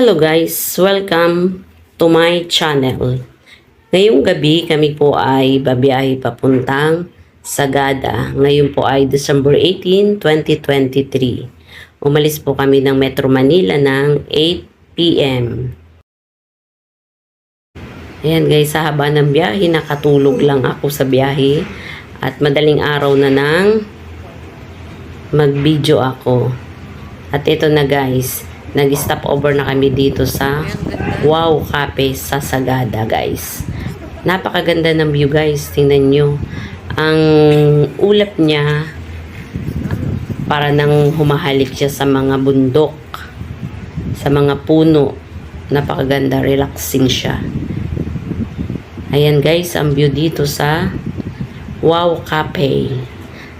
Hello guys, welcome to my channel. Ngayong gabi kami po ay babiyahe papuntang Sagada. Ngayon po ay December 18, 2023. Umalis po kami ng Metro Manila ng 8 p.m. Ayan guys, sa haba ng biyahe, nakatulog lang ako sa biyahe. At madaling araw na nang mag-video ako. At ito na guys, nag-stop over na kami dito sa Wow Cafe sa Sagada guys. Napakaganda ng view guys, tingnan nyo. Ang ulap niya, para nang humahalik siya sa mga bundok, sa mga puno. Napakaganda, relaxing siya. Ayan guys, ang view dito sa Wow Cafe.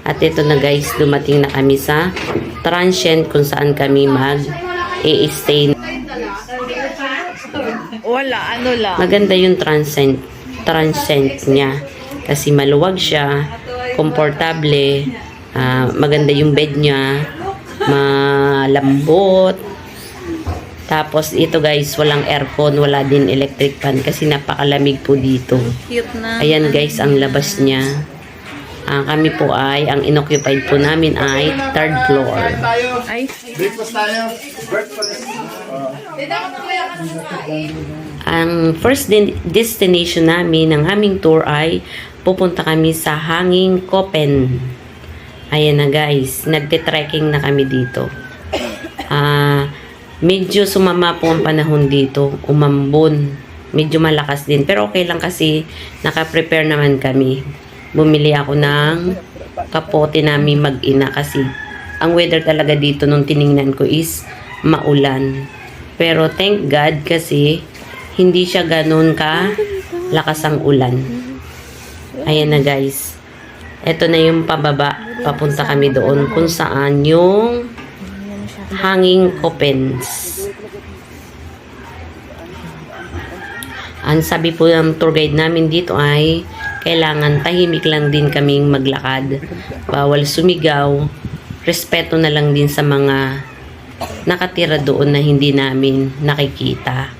At ito na guys, dumating na kami sa transient kung saan kami mag i-stay. Wala, ano lang. Maganda yung transient, transient niya. Kasi maluwag siya, komportable, ah, maganda yung bed niya, malambot. Tapos ito guys, walang aircon, wala din electric fan kasi napakalamig po dito. Cute na. Ayan guys, ang labas niya. Ah, kami po ay, ang inoccupied po namin ay third floor. Ay, Breakfast tayo. Breakfast. Ang first din- destination namin ng aming tour ay pupunta kami sa Hanging Kopen. Ayan na guys, nagte-trekking na kami dito. Ah, medyo sumama po ang panahon dito, umambon. Medyo malakas din, pero okay lang kasi naka-prepare naman kami. Bumili ako ng kapote namin mag-ina kasi ang weather talaga dito nung tiningnan ko is maulan. Pero thank God kasi hindi siya ganun ka lakas ang ulan. Ayan na guys. Ito na yung pababa. Papunta kami doon kung saan yung hanging coppens. Ang sabi po ng tour guide namin dito ay kailangan tahimik lang din kaming maglakad. Bawal sumigaw. Respeto na lang din sa mga nakatira doon na hindi namin nakikita.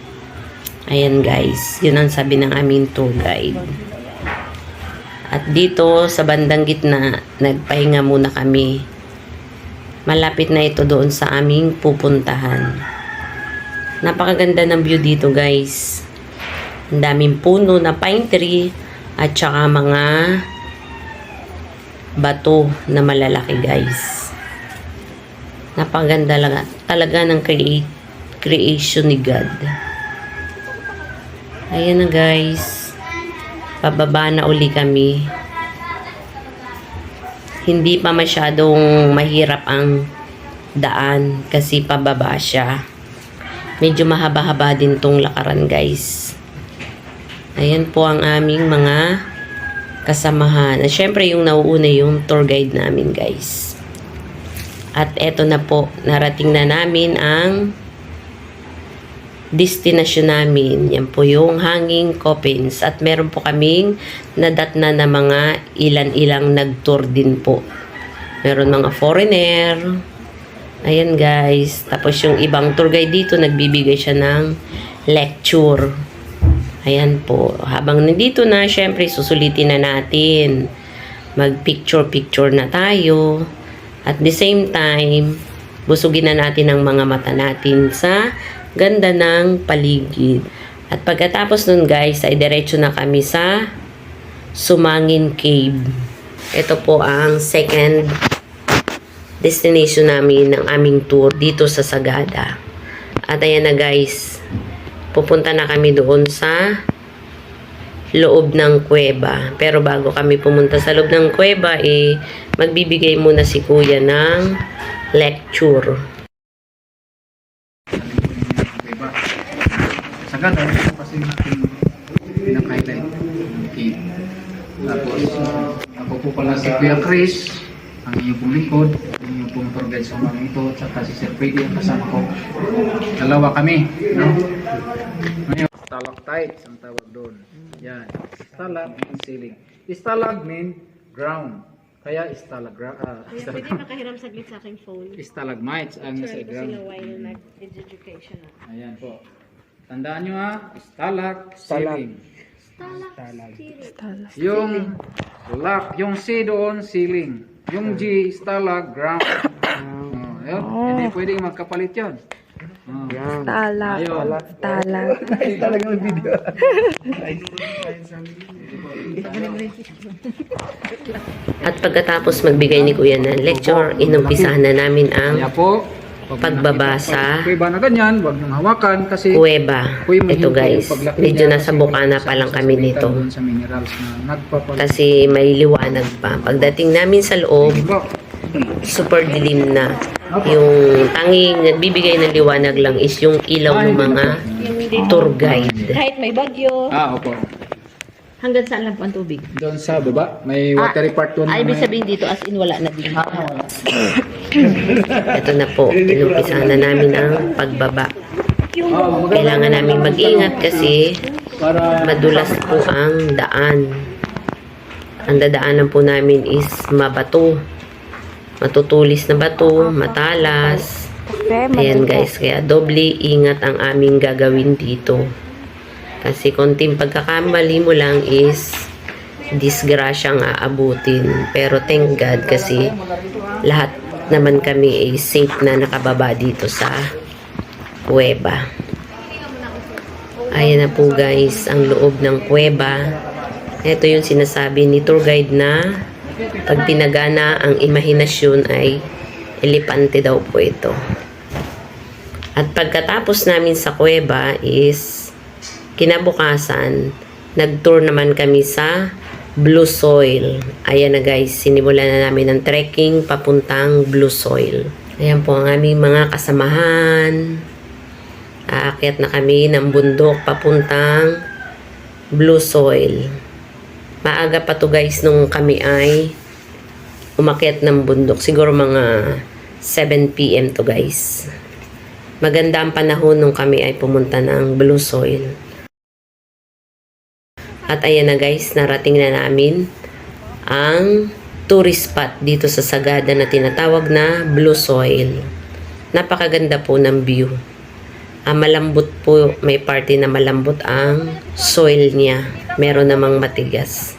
Ayan guys, yun ang sabi ng aming tour guide. At dito sa bandang gitna, nagpahinga muna kami. Malapit na ito doon sa aming pupuntahan. Napakaganda ng view dito guys. Ang daming puno na pine tree at saka mga bato na malalaki guys. Napaganda lang talaga ng create, creation ni God. Ayan na guys. Pababa na uli kami. Hindi pa masyadong mahirap ang daan kasi pababa siya. Medyo mahaba-haba din tong lakaran guys. Ayan po ang aming mga kasamahan. At syempre yung nauuna yung tour guide namin guys. At eto na po, narating na namin ang destination namin. Yan po yung Hanging Coppens. At meron po kaming nadatna na mga ilan-ilang nag-tour din po. Meron mga foreigner. Ayan guys. Tapos yung ibang tour guide dito, nagbibigay siya ng lecture. Ayan po. Habang nandito na, syempre susulitin na natin. Mag-picture-picture na tayo. At the same time, busugin na natin ang mga mata natin sa ganda ng paligid. At pagkatapos nun guys, ay diretso na kami sa Sumangin Cave. Ito po ang second destination namin ng aming tour dito sa Sagada. At ayan na guys, pupunta na kami doon sa loob ng kuweba. Pero bago kami pumunta sa loob ng kuweba, eh, magbibigay muna si kuya ng lecture. Sa ito kasi natin pinaka-highlight. Okay. Tapos, ako po pala si Kuya Chris, ang inyong pong lingkod, ang inyong pong sa mga ito, at saka si Sir Freddy ang kasama ko. Dalawa kami, no? Ngayon, stalactites ang tawag doon. Yan. Stalag and ceiling. Stalag mean ground. kaya stalagra, ah, Pwede stalag- makahiram saglit sa aking phone. stalagmites ang nasa Sure, ground. while nag-education na. Ayan po. Tandaan nyo ha, stalag, ceiling. Yung lock, yung C doon, ceiling. Yung G, stalag, ground. Oh, yun. Hindi pwedeng magkapalit yun. Oh. Talak. Ayun. Talak. At pagkatapos magbigay ni Kuya ng lecture, inumpisahan na namin Kaya ang po, pag pagbabasa. Kuweba na ganyan, wag niyong hawakan kasi kuweba. Ito guys, medyo nasa bukana pa lang kami nito. Kasi may liwanag pa. Pagdating namin sa loob, Diba? super dilim na. Yung tanging nagbibigay ng liwanag lang is yung ilaw ng mga tour guide. Kahit may bagyo, Ah, opo. hanggang saan lang po ang tubig? Doon sa baba, may watery part doon. Ay, ibig may- sabihin dito as in wala na din. Ah, wala. Ito na po, inumpisahan na namin ang pagbaba. Kailangan namin mag-ingat kasi madulas po ang daan. Ang dadaanan po namin is mabato. Matutulis na bato, matalas. Ayan guys, kaya doble ingat ang aming gagawin dito. Kasi konting pagkakamali mo lang is disgrasya ang aabutin. Pero thank God kasi lahat naman kami ay safe na nakababa dito sa kuweba. Ayan na po guys, ang loob ng kuweba. Ito yung sinasabi ni tour guide na pag pinagana ang imahinasyon ay elepante daw po ito. At pagkatapos namin sa kuweba is kinabukasan, nag-tour naman kami sa Blue Soil. Ayan na guys, sinimulan na namin ang trekking papuntang Blue Soil. Ayan po ang aming mga kasamahan. Aakyat na kami ng bundok papuntang Blue Soil. Maaga pa to guys nung kami ay umakyat ng bundok. Siguro mga 7 p.m. to guys. Maganda ang panahon nung kami ay pumunta ng Blue Soil. At ayan na guys, narating na namin ang tourist spot dito sa Sagada na tinatawag na Blue Soil. Napakaganda po ng view. Ah, malambot po, may party na malambot ang soil niya. Meron namang matigas.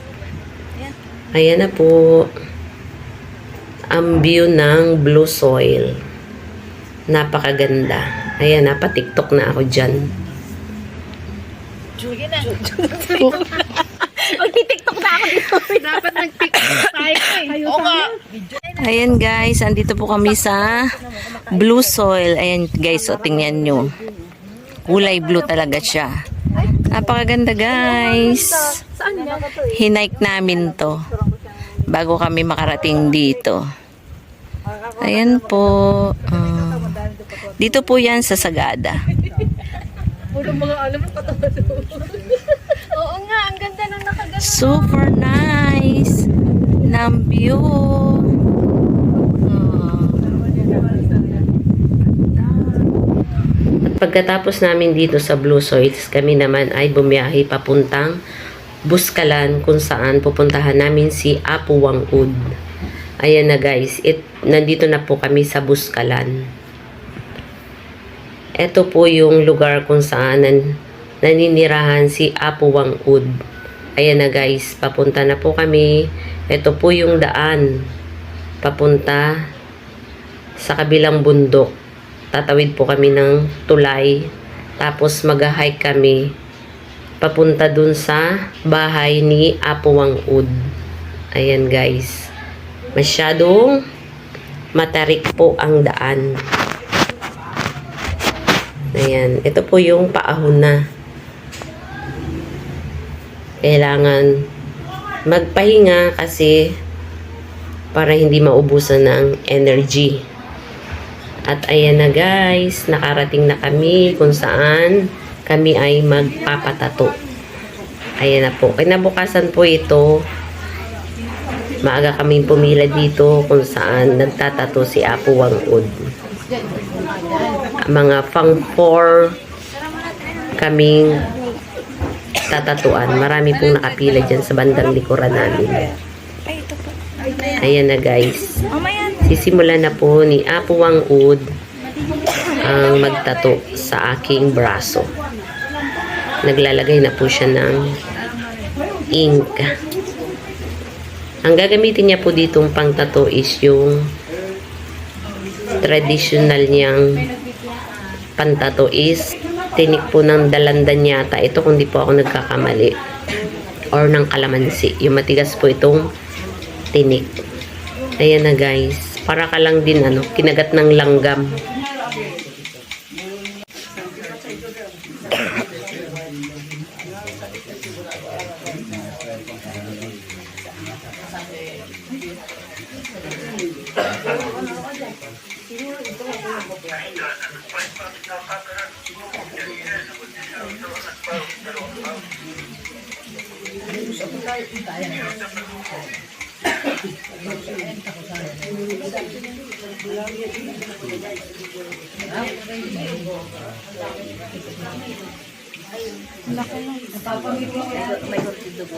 Ayan na po ang view ng blue soil. Napakaganda. Ayan, napatiktok na ako dyan. Magtitiktok na ako dito. Dapat nag-tiktok tayo eh. Nga. Ayan guys, andito po kami sa blue soil. Ayan guys, o tingnan nyo. Kulay blue talaga siya. Napakaganda guys. Hinike namin to. Bago kami makarating dito. Ayan po. Ah, dito po yan sa Sagada. Oo nga, ang ganda nung nakaganda. Super nice ng view. Ah. At pagkatapos namin dito sa Blue Soils, kami naman ay bumiyahe papuntang Buskalan kung saan pupuntahan namin si Apo Wangud. Ayan na guys, it, nandito na po kami sa Buskalan. Ito po yung lugar kung saan nan, naninirahan si Apo Wangud. Ayan na guys, papunta na po kami. Ito po yung daan papunta sa kabilang bundok. Tatawid po kami ng tulay. Tapos mag-hike kami papunta dun sa bahay ni Apo Wangud. Ayan guys. Masyadong matarik po ang daan. Ayan. Ito po yung paahon na. Kailangan magpahinga kasi para hindi maubusan ng energy. At ayan na guys, nakarating na kami kung saan kami ay magpapatato. Ayan na po. Kinabukasan po ito, maaga kaming pumila dito kung saan nagtatato si Apo Wangud. Mga pang four kaming tatatuan. Marami pong nakapila dyan sa bandang likuran namin. Ayan na guys. Sisimulan na po ni Apo Wang Ud ang magtato sa aking braso. Naglalagay na po siya ng ink. Ang gagamitin niya po ditong pangtato is yung traditional niyang pantato is tinik po ng dalandan yata. Ito kung di po ako nagkakamali. Or ng kalamansi. Yung matigas po itong tinik. Ayan na guys. Para ka lang din ano, kinagat ng langgam. Laki ng. Napapamit mo kaya. May ortido ko.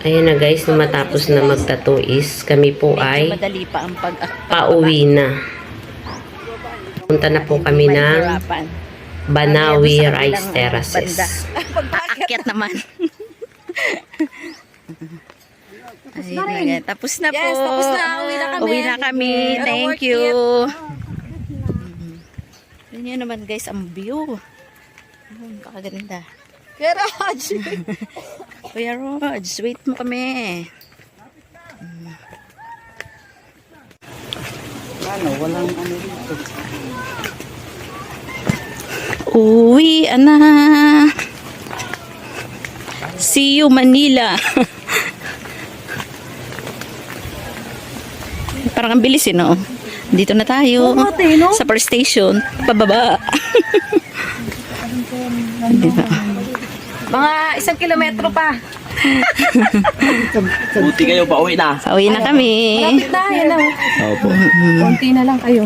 Ayan na guys, nung matapos na magtato is kami po ay Madali pa ang pag pauwi na. Punta na po kami ng. Banawi Rice Terraces. Aakyat naman. Ay, talaga. Tapos na po. Yes, tapos na. Uwi na kami. Uwi na kami. Thank you. Yun yun naman guys, ang view. Ayun, kakaganda. Garage. Kuya Rog, wait mo kami. Uwi, ana. See you, Manila. Parang ang bilis eh, no? Dito na tayo. Sa first station. Pababa. diba? Mga isang kilometro pa. Buti kayo, pauwi na. Pauwi na kami. Lapit na, yan na. Opo. Konti na lang kayo.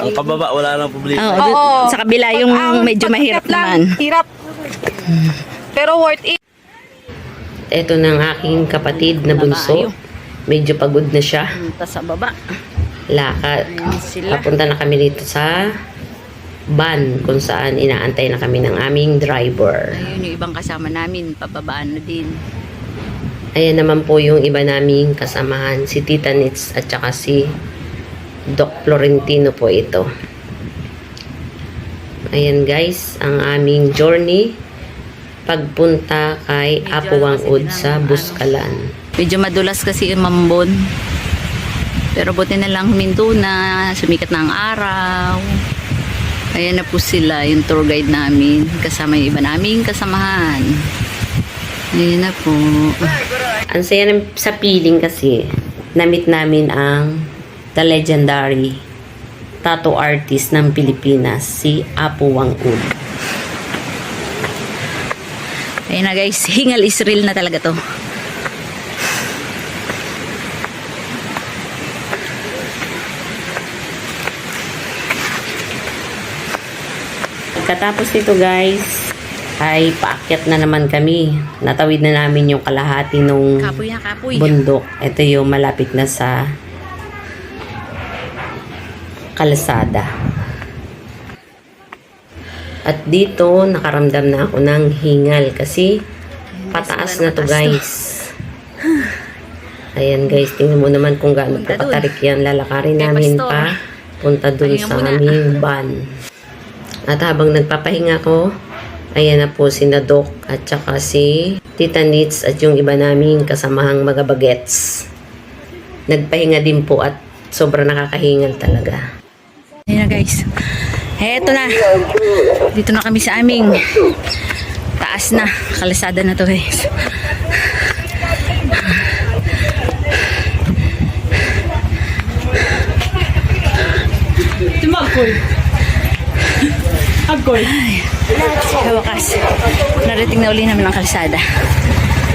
Ang pababa, wala nang problema. Oo, dun- sa kabila yung Ang medyo mahirap pagkakit lang, naman. Hirap. Pero worth it. Ito ng aking kapatid na bunso. Medyo pagod na siya. Punta sa baba. Lakad. Papunta na kami dito sa van kung saan inaantay na kami ng aming driver. Ayun yung ibang kasama namin, pababaan na din. Ayan naman po yung iba naming kasamahan, si Tita Nits at saka si Doc Florentino po ito. Ayan guys, ang aming journey pagpunta kay Apuwang Ud sa Buskalan. Medyo madulas kasi yung mambon. Pero buti na lang huminto na, sumikat na ang araw. Ayan na po sila, yung tour guide namin. Kasama yung iba naming kasamahan. Ayan na po. Ang saya ng- sa feeling kasi, namit namin ang the legendary tattoo artist ng Pilipinas, si Apo Wang Ud. Ayan na guys, hingal is real na talaga to. Katapos nito guys, ay paakyat na naman kami. Natawid na namin yung kalahati nung Kapoy na kapoy. bundok. Ito yung malapit na sa kalsada. At dito, nakaramdam na ako ng hingal kasi pataas na to guys. Ayan guys, tingnan mo naman kung gaano po katarik yan. Lalakarin namin pa punta dun sa aming van. At habang nagpapahinga ko, ayan na po si Nadok at saka si Tita Nits at yung iba naming kasamahang mga bagets. Nagpahinga din po at sobrang nakakahingal talaga. Ayan na guys. Heto na. Dito na kami sa aming taas na. Kalsada na to guys. Agoy. Sa wakas, narating na uli namin ang kalsada.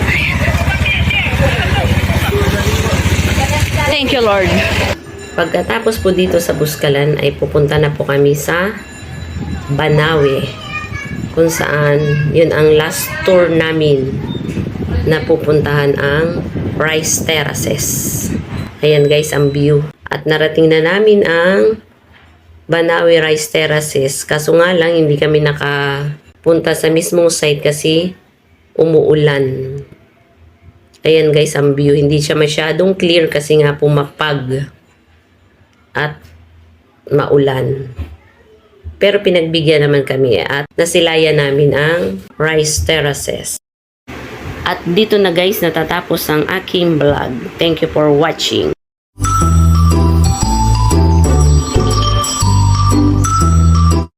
Ayan. Thank you, Lord. Pagkatapos po dito sa Buskalan ay pupunta na po kami sa Banawe kung saan yun ang last tour namin na pupuntahan ang Rice Terraces. Ayan guys ang view. At narating na namin ang Banawe Rice Terraces. Kaso nga lang hindi kami nakapunta sa mismong site kasi umuulan. Ayan guys ang view. Hindi siya masyadong clear kasi nga pumapag at maulan. Pero pinagbigyan naman kami at nasilayan namin ang rice terraces. At dito na guys natatapos ang aking vlog. Thank you for watching.